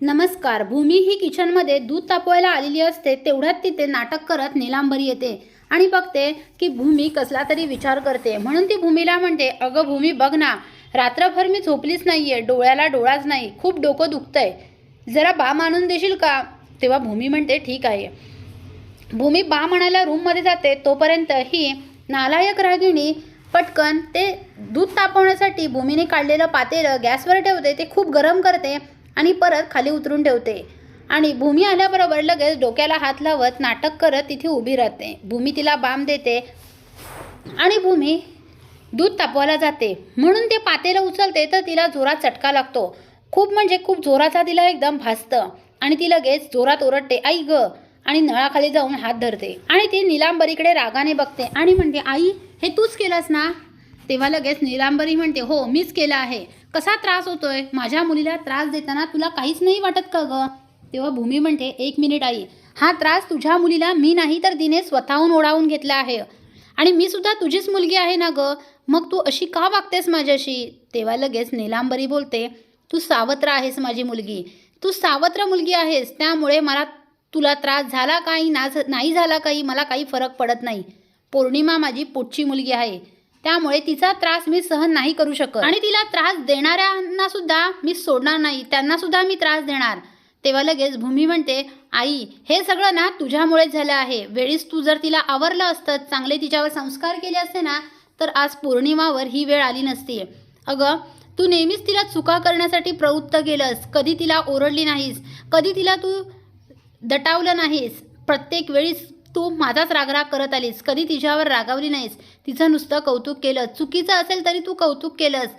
नमस्कार भूमी ही किचनमध्ये दूध तापवायला आलेली असते तेवढ्यात तिथे नाटक करत निलांबरी येते आणि बघते की भूमी कसला तरी विचार करते. म्हणून ती भूमीला म्हणते अगं भूमी बघ ना रात्रभर मी झोपलीच नाहीये डोळ्याला डोळाच नाही खूप डोकं दुखतंय. जरा बाम आणून देशील का? तेव्हा भूमी म्हणते ठीक आहे. भूमी बा म्हणायला रूममध्ये जाते तोपर्यंत ही नालायक रागिणी पटकन ते दूध तापवण्यासाठी भूमीने काढलेलं पातेलं गॅसवर ठेवते ते खूप गरम करते आणि परत खाली उतरून ठेवते. आणि भूमी आल्याबरोबर लगेच डोक्याला हात लावत नाटक करत तिथे उभी राहते. भूमी तिला बाम देते आणि भूमी दूध तापवायला जाते. म्हणून ते पातेलं उचलते तर तिला जोरात चटका लागतो. खूप म्हणजे खूप जोराचा तिला एकदम भासतं. आणि ती लगेच जोरात ओरडते आई ग! आणि नळाखाली जाऊन हात धरते. आणि ती निलांबरीकडे रागाने बघते. आणि म्हणते आई हे तूच केलंस ना? तेव्हा लगेच निलांबरी म्हणते हो मीच केलं आहे. कसा त्रास होतोय? माझ्या मुलीला त्रास देताना तुला काहीच नाही वाटत का ग? तेव्हा भूमी म्हणते एक मिनिट आई. हा त्रास तुझ्या मुलीला मी नाही तर तिने स्वतःहून ओढावून घेतला आहे. आणि मी सुद्धा तुझीच मुलगी आहे ना ग? मग तू अशी का वागतेस माझ्याशी? तेव्हा लगेच निलांबरी बोलते तू सावत्र आहेस माझी मुलगी. तू सावत्र मुलगी आहेस. त्यामुळे मला तुला त्रास झाला काही ना नाही झाला काही मला काही फरक पडत नाही. पौर्णिमा माझी पोटची मुलगी आहे. त्यामुळे तिचा त्रास मी सहन नाही करू शकत. आणि तिला त्रास देणाऱ्यांना सुद्धा मी सोडणार नाही. त्यांना सुद्धा मी त्रास देणार. तेव्हा लगेच भूमी म्हणते आई हे सगळं ना तुझ्यामुळेच झालं आहे. वेळीस तू जर तिला आवरलं असतं चांगले तिच्यावर संस्कार केले असते ना तर आज पौर्णिमावर ही वेळ आली नसती. अगं तू नेहमीच तिला चुका करण्यासाठी प्रवृत्त केलंस. कधी तिला ओरडली नाहीस. कधी तिला तू दटावलं नाहीस. प्रत्येक वेळीस तू माझाच रागराग करत आलीस. कधी तिच्यावर रागावली नाहीस. तिचं नुसतं कौतुक केलं. चुकीचं असेल तरी तू कौतुक केलंस.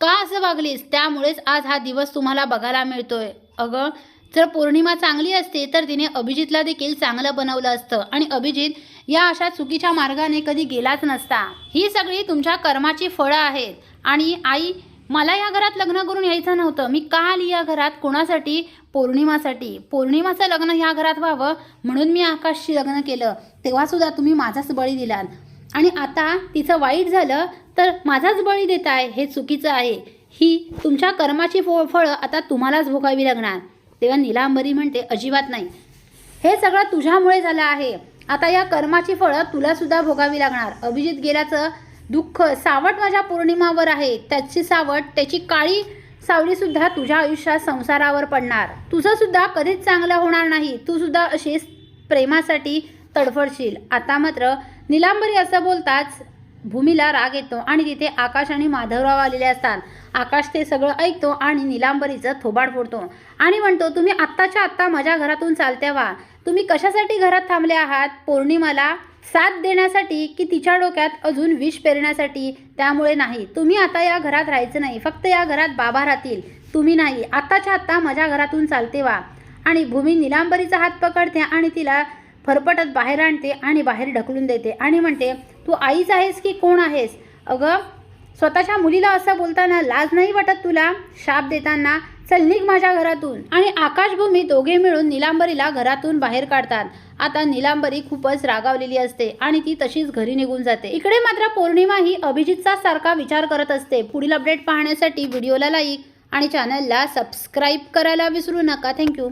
का असं वागलीस? त्यामुळेच आज हा दिवस तुम्हाला बघायला मिळतोय. अगं जर पौर्णिमा चांगली असते तर तिने अभिजितला देखील चांगलं बनवलं असतं. आणि अभिजित या अशा चुकीच्या मार्गाने कधी गेलाच नसता. ही सगळी तुमच्या कर्माची फळं आहेत. आणि आई मला या घरात लग्न करून यायचं नव्हतं. मी का आली या घरात कोणासाठी? पौर्णिमासाठी. पौर्णिमाचं लग्न ह्या घरात व्हावं म्हणून मी आकाशशी लग्न केलं. तेव्हासुद्धा तुम्ही माझाच बळी दिलात. आणि आता तिचं वाईट झालं तर माझाच बळी देताय हे चुकीचं आहे. ही तुमच्या कर्माची फो फळं आता तुम्हालाच भोगावी लागणार. तेव्हा निलांबरी म्हणते अजिबात नाही. हे सगळं तुझ्यामुळे झालं आहे. आता या कर्माची फळं तुलासुद्धा भोगावी लागणार. अभिजित गेल्याचं दुःख सावट माझ्या पौर्णिमावर आहे. त्याची सावट त्याची काळी सावलीसुद्धा तुझ्या आयुष्यात संसारावर पडणार. तुझंसुद्धा कधीच चांगलं होणार नाही. तू सुद्धा अशीच प्रेमासाठी तडफडशील. आता मात्र निलांबरी असं बोलताच भूमीला राग येतो आणि तिथे आकाश आणि माधवराव आलेले असतात. आकाश ते सगळं ऐकतो आणि निलांबरीचं थोबाड फोडतो. आणि म्हणतो तुम्ही आत्ताच्या आत्ता माझ्या घरातून चालत्या व्हा. तुम्ही कशासाठी घरात थांबले आहात? पौर्णिमाला साथ देण्यासाठी की तिच्या डोक्यात अजून विष पेरण्यासाठी? त्यामुळे नाही. तुम्ही आता या घरात राहायचं नाही. फक्त या घरात बाबा राहतील. तुम्ही नाही. आत्ताच्या आत्ता माझ्या घरातून चालते वा. आणि भूमी निलांबरीचा हात पकडते आणि तिला फरफटत बाहेर आणते आणि बाहेर ढकलून देते. आणि म्हणते तू आईच आहेस की कोण आहेस? अगं स्वतःच्या मुलीला असं बोलताना लाज नाही वाटत तुला? शाप देताना चल निघ माझ्या घरातून. आणि आकाशभूमी दोघे मिळून निलांबरीला घरातून बाहेर काढतात. आता निलांबरी खूपच रागावलेली असते आणि ती तशीच घरी निघून जाते. इकडे मात्र पौर्णिमा ही अभिजितचा सारखा विचार करत असते. पुढील अपडेट पाहण्यासाठी व्हिडिओला लाईक आणि चॅनलला सबस्क्राईब करायला विसरू नका. थँक्यू